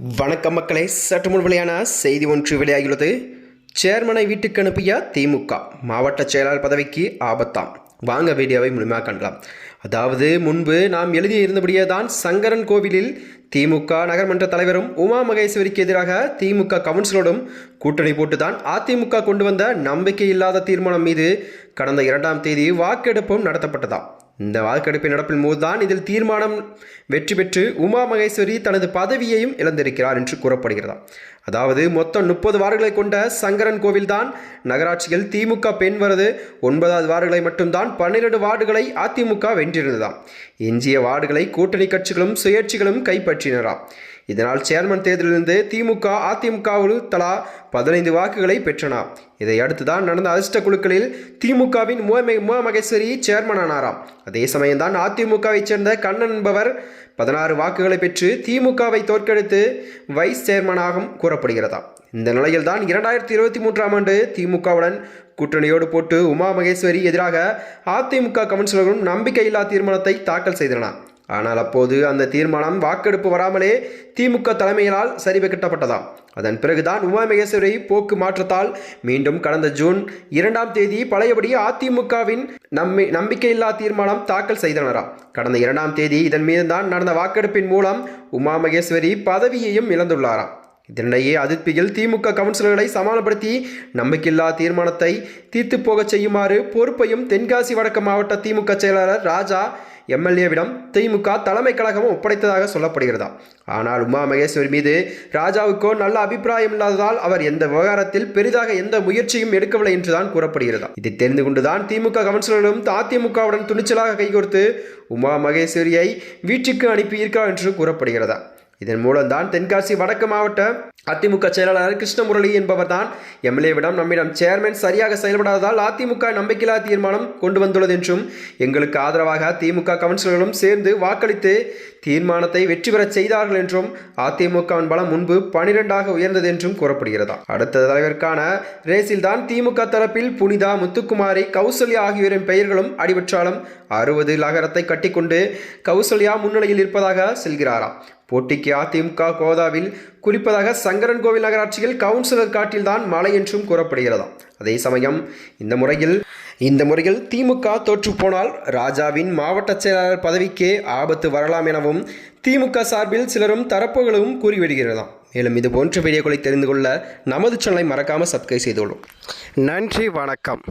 வணக்கம் மக்களை. சற்று முன் வெளியான செய்தி ஒன்று வெளியாகியுள்ளது. சேர்மனை வீட்டுக்கு அனுப்பிய திமுக மாவட்ட செயலாளர் பதவிக்கு ஆபத்தாம். வாங்க வீடியோவை முழுமையாக காணலாம் அதாவது முன்பு நாம் எழுதியிருந்தபடியே தான் சங்கரன் கோவிலில் திமுக நகர்மன்ற தலைவரும் உமா மகேஸ்வரிக்கு எதிராக திமுக கவுன்சிலரோடும் கூட்டணி போட்டுதான் அதிமுக கொண்டு வந்த நம்பிக்கை இல்லாத தீர்மானம் மீது கடந்த இரண்டாம் தேதி வாக்கெடுப்பும் நடத்தப்பட்டதாம். இந்த வாக்கெடுப்பை நடப்பின் போதுதான் இதில் தீர்மானம் வெற்றி பெற்று உமா மகேஸ்வரி தனது பதவியையும் இழந்திருக்கிறார் என்று கூறப்படுகிறதா? அதாவது மொத்தம் முப்பது வார்டுகளை கொண்ட சங்கரன் கோவில்தான். நகராட்சியில் திமுக பெண்வரது ஒன்பதாவது வார்டுகளை மட்டும்தான் பன்னிரண்டு வார்டுகளை அதிமுக வென்றிருந்ததாம். எஞ்சிய வார்டுகளை கூட்டணி கட்சிகளும் சுயேட்சிகளும் கைப்பற்றினராம் இதனால் சேர்மன் தேர்தலிலிருந்து திமுக அதிமுகவில் தலா பதினைந்து வாக்குகளை பெற்றனாம் இதை அடுத்துதான் நடந்த அதிர்ஷ்ட குழுக்களில் திமுகவின் முக முக மகேஸ்வரி சேர்மன் ஆனாராம் அதே சமயம்தான் அதிமுகவைச் சேர்ந்த கண்ணன் என்பவர் பதினாறு வாக்குகளை பெற்று திமுகவை தோற்கடித்து வைஸ் சேர்மனாகவும் கூறப்படுகிறதாம் இந்த நிலையில்தான் இரண்டாயிரத்தி இருபத்தி மூன்றாம் ஆண்டு திமுகவுடன் கூட்டணியோடு போட்டு உமா மகேஸ்வரி எதிராக அதிமுக கவுன்சிலர்களும் நம்பிக்கையில்லா தீர்மானத்தை தாக்கல் செய்தனர். ஆனால் அப்போது அந்த தீர்மானம் வாக்கெடுப்பு வராமலே திமுக தலைமையினால் சரிவகட்டப்பட்டதாம் அதன் பிறகுதான் உமா மகேஸ்வரி போக்கு மாற்றத்தால் மீண்டும் கடந்த ஜூன் இரண்டாம் தேதி பழையபடி அதிமுகவின் நம்பி நம்பிக்கையில்லா தீர்மானம் தாக்கல் செய்தனராம். கடந்த இரண்டாம் தேதி இதன் மீது தான் நடந்த வாக்கெடுப்பின் மூலம் உமாமகேஸ்வரி பதவியையும் இழந்துள்ளாராம். இதனிடையே அதிர்ப்பியில் திமுக கவுன்சிலர்களை சமாளப்படுத்தி நம்பிக்கையில்லா தீர்மானத்தை தீர்த்து போகச் செய்யுமாறு பொறுப்பையும் தென்காசி வடக்கு மாவட்ட திமுக செயலாளர் ராஜா எம்எல்ஏவிடம் திமுக தலைமை கழகமும் ஒப்படைத்ததாக சொல்லப்படுகிறதா? ஆனால் உமா மகேஸ்வரி மீது ராஜாவுக்கோ நல்ல அபிப்பிராயம் இல்லாததால் அவர் எந்த விவகாரத்தில் பெரிதாக எந்த முயற்சியும் எடுக்கவில்லை என்றுதான் கூறப்படுகிறதா? இதை தெரிந்து கொண்டுதான் திமுக கவுன்சிலர்களும் அதிமுகவுடன் துணிச்சலாக கைகோர்த்து உமா மகேஸ்வரியை வீட்டுக்கு அனுப்பியிருக்கிறார் என்று கூறப்படுகிறதா? இதன் மூலம்தான் தென்காசி வடக்கு மாவட்ட அதிமுக செயலாளர் கிருஷ்ணமுரளி என்பவர் தான் எம்எல்ஏவிடம் நம்மிடம் சேர்மன் சரியாக செயல்படாததால் அதிமுக நம்பிக்கையில்லா தீர்மானம் கொண்டு வந்துள்ளது என்றும் எங்களுக்கு ஆதரவாக திமுக கவுன்சிலர்களும் சேர்ந்து வாக்களித்து தீர்மானத்தை வெற்றி பெறச் செய்தார்கள் என்றும் அதிமுகவின் பலம் முன்பு பனிரெண்டாக உயர்ந்தது என்றும் கூறப்படுகிறதா? அடுத்த தலைவருக்கான ரேஸில் தான் திமுக தரப்பில் புனிதா முத்துக்குமாரி கௌசல்யா ஆகியோரின் பெயர்களும் அடிபற்றாலும் அறுபது லகரத்தை கட்டிக்கொண்டு கௌசல்யா முன்னிலையில் இருப்பதாக செல்கிறாராம். போட்டிக்கு அதிமுக கோதாவில் குறிப்பதாக சங்கரன் கோவில் நகராட்சியில் கவுன்சிலர் காட்டில்தான் மழை என்றும் கூறப்படுகிறதாம். அதே சமயம் இந்த முறையில் இந்த முறையில் திமுக தோற்றுப்போனால் ராஜாவின் மாவட்ட செயலாளர் பதவிக்கே ஆபத்து வரலாம் எனவும் திமுக சார்பில் சிலரும் தரப்புகளும் கூறிவிடுகிறதாம். மேலும் இது போன்ற வீடியோக்களை தெரிந்து கொள்ள நமது சேனலை மறக்காமல் சப்ஸ்கிரைப் செய்துள்ளோம் நன்றி வணக்கம்.